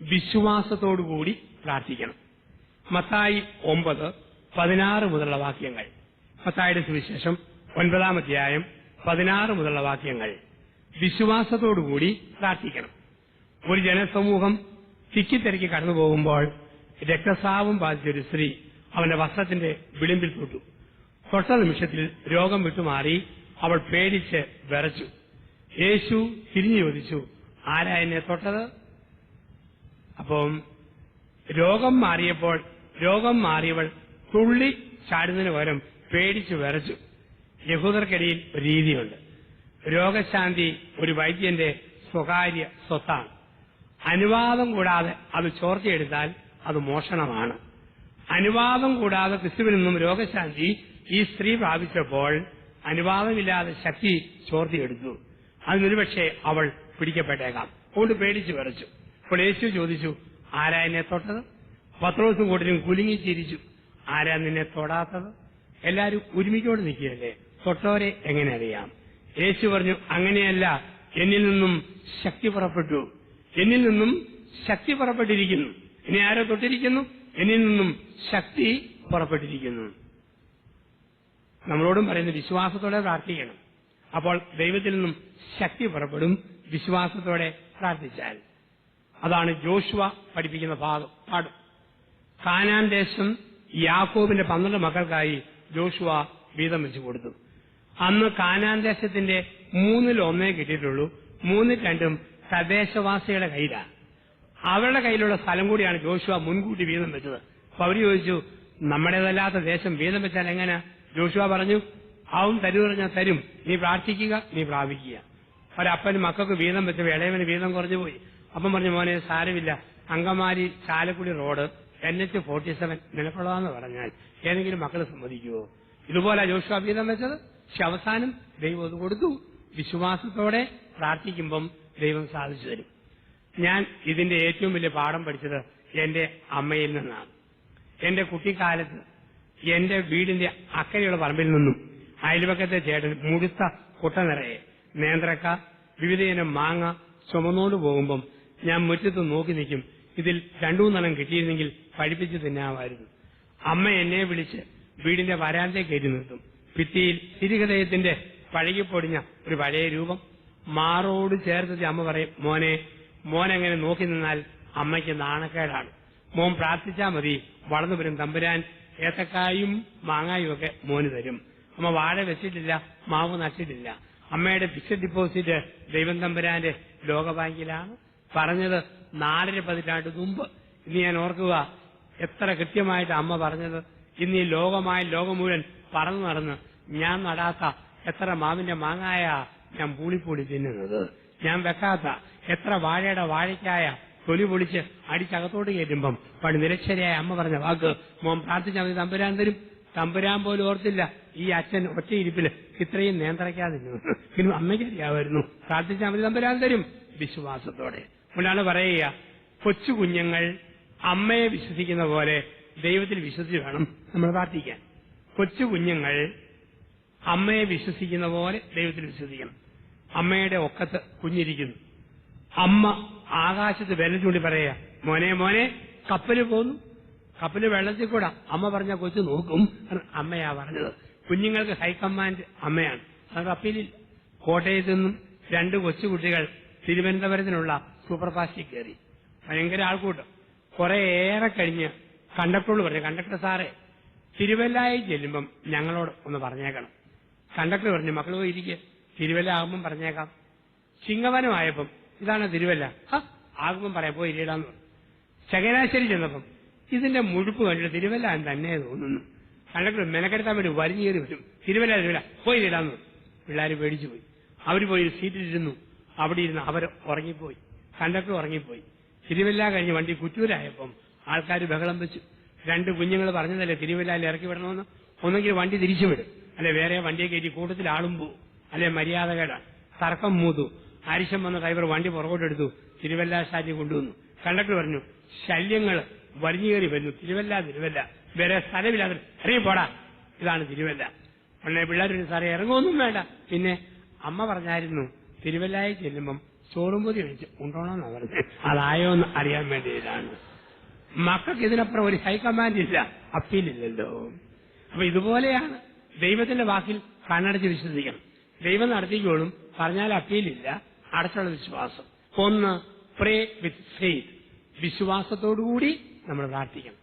വിശ്വാസത്തോടുകൂടി പ്രാർത്ഥിക്കണം. മത്തായി ഒമ്പത് പതിനാറ് മുതലുള്ള വാക്യങ്ങൾ. മത്തായുടെ സുവിശേഷം ഒൻപതാം അധ്യായം പതിനാറ് മുതലുള്ള വാക്യങ്ങൾ. വിശ്വാസത്തോടുകൂടി പ്രാർത്ഥിക്കണം. ഒരു ജനസമൂഹം തിക്കിത്തിരക്കി കടന്നു പോകുമ്പോൾ രക്തസ്രാവം ബാധിച്ചൊരു സ്ത്രീ അവന്റെ വസ്ത്രത്തിന്റെ വിളിമ്പിൽ തൊട്ടു തൊട്ട നിമിഷത്തിൽ രോഗം വിട്ടുമാറി അവൾ പേടിച്ച് വിറച്ചു. യേശു തിരിഞ്ഞു ചോദിച്ചു ആരാ എന്നെ തൊട്ടത്? അപ്പം രോഗം മാറിയപ്പോൾ രോഗം മാറിയവൾ തുള്ളി ചാടുന്നതിന് പകരം പേടിച്ചു വിറച്ചു. യഹൂദർക്കിടയിൽ ഒരു രീതിയുണ്ട്. രോഗശാന്തി ഒരു വൈദ്യന്റെ സ്വകാര്യ സ്വത്താണ്. അനുവാദം കൂടാതെ അത് ചോർച്ചയെടുത്താൽ അത് മോഷണമാണ്. അനുവാദം കൂടാതെ ക്രിസ്തുവിൽ നിന്നും രോഗശാന്തി ഈ സ്ത്രീ പ്രാപിച്ചപ്പോൾ അനുവാദമില്ലാതെ ശക്തി ചോർത്തിയെടുത്തു. അതിനൊരുപക്ഷെ അവൾ പിടിക്കപ്പെട്ടേക്കാം. അതുകൊണ്ട് പേടിച്ചു വിറച്ചു. അപ്പോൾ യേശു ചോദിച്ചു ആരാ എന്നെ തൊട്ടത്? പത്രോസും കൂട്ടരും കുലുങ്ങി ചിരിച്ചു. ആരാ നിന്നെ തൊടാത്തത്? എല്ലാരും ഒരുമിക്കോട് നിൽക്കുകയല്ലേ? തൊട്ടവരെ എങ്ങനെ അറിയാം? യേശു പറഞ്ഞു അങ്ങനെയല്ല എന്നിൽ നിന്നും ശക്തി പുറപ്പെട്ടു. എന്നിൽ നിന്നും ശക്തി പുറപ്പെട്ടിരിക്കുന്നു. ഇനി ആരോ തൊട്ടിരിക്കുന്നു? എന്നിൽ നിന്നും ശക്തി പുറപ്പെട്ടിരിക്കുന്നു. നമ്മളോടും പറയുന്നത് വിശ്വാസത്തോടെ പ്രാർത്ഥിക്കണം. അപ്പോൾ ദൈവത്തിൽ നിന്നും ശക്തി പുറപ്പെടും വിശ്വാസത്തോടെ പ്രാർത്ഥിച്ചാൽ. അതാണ് ജോഷുവ പഠിപ്പിക്കുന്ന ഭാഗം പാടും കാനാൻ ദേശം യാക്കോബിന്റെ പന്ത്രണ്ട് മക്കൾക്കായി ജോഷുവ വീതം വെച്ചു കൊടുത്തു അന്ന് കാനാൻ ദേശത്തിന്റെ മൂന്നിൽ ഒന്നേ കിട്ടിയിട്ടുള്ളൂ. മൂന്നിൽ രണ്ടും തദ്ദേശവാസികളുടെ കയ്യിലാണ് അവരുടെ കയ്യിലുള്ള സ്ഥലം കൂടിയാണ് ജോഷുവ മുൻകൂട്ടി വീതം വെച്ചത്. അപ്പൊ അവർ ചോദിച്ചു നമ്മുടേതല്ലാത്ത ദേശം വീതം വെച്ചാൽ എങ്ങനെ? ജോഷുവ പറഞ്ഞു ആവും തരൂ പറഞ്ഞാൽ തരും. നീ പ്രാർത്ഥിക്കുക നീ പ്രാപിക്കുക. ഒരപ്പന് മക്കൾക്ക് വീതം വെച്ചപ്പോൾ ഇളയവന് വീതം കുറഞ്ഞു പോയി. അപ്പം പറഞ്ഞു മോനെ സാരമില്ല. Angamaly Chalakudy road N H forty seven നിനക്കുള്ളതാന്ന് പറഞ്ഞാൽ ഏതെങ്കിലും മക്കൾ സമ്മതിക്കുമോ ഇതുപോലെ ജോഷുവ വീതം വെച്ചത്? പക്ഷെ അവസാനം ദൈവം അത് കൊടുത്തു. വിശ്വാസത്തോടെ പ്രാർത്ഥിക്കുമ്പം ദൈവം സാധിച്ചു തരും. ഞാൻ ഇതിന്റെ ഏറ്റവും വലിയ പാഠം പഠിച്ചത് എന്റെ അമ്മയിൽ നിന്നാണ്. എന്റെ കുട്ടിക്കാലത്ത് എന്റെ വീടിന്റെ അക്കരെയുള്ള പറമ്പിൽ നിന്നും അയൽവക്കത്തെ ചേട്ടൻ മുഴുത്ത കുട്ട നിറയെ നേന്ത്രക്ക വിവിധയിനം മാങ്ങ ചുമന്നുകൊണ്ട് പോകുമ്പം ഞാൻ മുറ്റത്ത് നോക്കി നിൽക്കും. ഇതിൽ രണ്ടു മൂന്നെണ്ണം കിട്ടിയിരുന്നെങ്കിൽ പഠിപ്പിച്ച് തിന്നാമായിരുന്നു. അമ്മ എന്നെ വിളിച്ച് വീടിന്റെ വരാന്തേ കയറ്റി നിർത്തും. ഭിത്തിയിൽ തിരിഹൃദയത്തിന്റെ പഴകിപ്പൊടിഞ്ഞ ഒരു പഴയ രൂപം. മാറോട് ചേർത്തിട്ട് അമ്മ പറയും മോനെ മോനെങ്ങനെ നോക്കി നിന്നാൽ അമ്മയ്ക്ക് നാണക്കേടാണ്. മോൻ പ്രാർത്ഥിച്ചാൽ മതി. വളർന്നു വരും തമ്പുരാൻ. ഏത്തക്കായും മാങ്ങായും ഒക്കെ മോന് തരും. അമ്മ വാഴ വെച്ചിട്ടില്ല മാവ് നട്ടിട്ടില്ല അമ്മയുടെ ഫിക്സഡ് ഡിപ്പോസിറ്റ് ദൈവം തമ്പുരാന്റെ ലോകബാങ്കിലാണ്. പറഞ്ഞത് നാലര പതിറ്റാണ്ട് മുമ്പ്. ഇന്ന് ഞാൻ ഓർക്കുക എത്ര കൃത്യമായിട്ട് അമ്മ പറഞ്ഞത്. ഇന്ന് ഈ ലോകമായ ലോകം മുഴുവൻ പറന്നു നടന്ന് ഞാൻ നടാത്ത എത്ര മാവിന്റെ മാങ്ങായ ഞാൻ പൂളിപ്പൂളി തിന്നുന്നത്. ഞാൻ വെക്കാത്ത എത്ര വാഴയുടെ വാഴയ്ക്കായ തൊലി പൊളിച്ച് അടിച്ചകത്തോട്ട് കയറ്റുമ്പം പണ്ട് നിരക്ഷരയായ അമ്മ പറഞ്ഞ വാക്ക് മോൻ പ്രാർത്ഥിച്ചാൽ മതി തമ്പുരാൻ തരും. തമ്പുരാൻ പോലും ഓർത്തില്ല ഈ അച്ഛൻ ഒറ്റയിരിപ്പിൽ ഇത്രയും നിയന്ത്രിക്കാതിരുന്നു പിന്നെ അമ്മയ്ക്ക് അറിയാമായിരുന്നു പ്രാർത്ഥിച്ചാൽ മതി തമ്പുരാൻ തരും. വിശ്വാസത്തോടെ. അതുകൊണ്ടാണ് പറയുക കൊച്ചു കുഞ്ഞുങ്ങൾ അമ്മയെ വിശ്വസിക്കുന്ന പോലെ ദൈവത്തിൽ വിശ്വസിച്ച് വേണം നമ്മൾ പ്രാർത്ഥിക്കാൻ. കൊച്ചു കുഞ്ഞുങ്ങൾ അമ്മയെ വിശ്വസിക്കുന്ന പോലെ ദൈവത്തിൽ വിശ്വസിക്കണം. അമ്മയുടെ ഒക്കത്ത് കുഞ്ഞിരിക്കുന്നു. അമ്മ ആകാശത്ത് വെല്ലം ചൂണ്ടി പറയുക മോനെ മോനെ കപ്പൽ പോന്നു. കപ്പൽ വെള്ളത്തിൽ കൂടാ അമ്മ പറഞ്ഞ കൊച്ചു നോക്കും. അമ്മയാ പറഞ്ഞത്. കുഞ്ഞുങ്ങൾക്ക് ഹൈക്കമാൻഡ് അമ്മയാണ്. അത് കപ്പലിൽ കോട്ടയത്ത് നിന്നും രണ്ട് കൊച്ചുകുട്ടികൾ തിരുവനന്തപുരത്തിനുള്ള സൂപ്പർ ഫാസ്റ്റിൽ കയറി. ഭയങ്കര ആൾക്കൂട്ടം. കുറെ ഏറെ കഴിഞ്ഞ് കണ്ടക്ടറോട് പറഞ്ഞു കണ്ടക്ടർ സാറേ തിരുവല്ലായി ചെല്ലുമ്പം ഞങ്ങളോട് ഒന്ന് പറഞ്ഞേക്കണം. കണ്ടക്ടർ പറഞ്ഞു മക്കൾ പോയി ഇരിക്കുക തിരുവല്ല ആകുമ്പം പറഞ്ഞേക്കാം. ചിങ്ങവനമായപ്പം ഇതാണ് തിരുവല്ല. ആകുമ്പം പറയാം പോയി ഇരിടാന്ന് പറഞ്ഞു. ചങ്ങനാശ്ശേരി ചെന്നപ്പം ഇതിന്റെ മുഴുപ്പ് കണ്ടിട്ട് തിരുവല്ല തന്നെ തോന്നുന്നു. കണ്ടക്ടർ മെനക്കെടുത്താൻ വേണ്ടി വരിഞ്ഞേറി വരും. തിരുവല്ല തിരുവല്ല പോയി പറഞ്ഞു. പിള്ളേർ പേടിച്ചു പോയി അവർ പോയി സീറ്റിലിരുന്നു. അവിടെ ഇരുന്ന് അവർ ഉറങ്ങിപ്പോയി. കണ്ടക്ടർ ഉറങ്ങിപ്പോയി. തിരുവല്ല കഴിഞ്ഞ് വണ്ടി കുറ്റൂരായപ്പം ആൾക്കാർ ബഹളം വെച്ചു. രണ്ട് കുഞ്ഞുങ്ങൾ പറഞ്ഞതല്ലേ തിരുവല്ലയിൽ ഇറക്കി വിടണമെന്ന്? ഒന്നെങ്കിൽ വണ്ടി തിരിച്ചു വിടും. അല്ലെ വേറെ വണ്ടിയെ കയറ്റി കൂട്ടത്തിൽ ആളും പോവും. അല്ലെ മര്യാദകേടാണ് തർക്കം മൂതു. ആരിശം വന്ന ഡ്രൈവർ വണ്ടി പുറകോട്ടെടുത്തു തിരുവല്ല സ്റ്റാൻഡിൽ കൊണ്ടുവന്നു. കണ്ടക്ടർ പറഞ്ഞു ശല്യങ്ങൾ വലിഞ്ഞേറി വരുന്നു. തിരുവല്ല തിരുവല്ല. വേറെ സ്ഥലമില്ലാതെ അറിയും പോടാ ഇതാണ് തിരുവല്ല. ഉടനെ പിള്ളേർ സാറേ ഇറങ്ങുമൊന്നും വേണ്ട. പിന്നെ അമ്മ പറഞ്ഞായിരുന്നു തിരുവല്ലായി ചെല്ലുമ്പം ചോറും പൊതി വെച്ച് ഉണ്ടോണെന്നാ പറഞ്ഞത്. അതായോ എന്ന് അറിയാൻ വേണ്ടിയിട്ടാണ്. മക്കൾക്ക് ഇതിനപ്പുറം ഒരു ഹൈക്കമാൻഡ് ഇല്ല. അപ്പീലില്ലല്ലോ. അപ്പൊ ഇതുപോലെയാണ് ദൈവത്തിന്റെ വാക്കിൽ കണ്ണടച്ച് വിശ്വസിക്കണം. ദൈവം നടത്തിക്കോളും പറഞ്ഞാൽ അപ്പീലില്ല. അടച്ചുള്ള വിശ്വാസം. ഒന്ന് പ്രേ വിത്ത് ഫെയ്ത്ത് വിശ്വാസത്തോടുകൂടി നമ്മൾ പ്രാർത്ഥിക്കണം.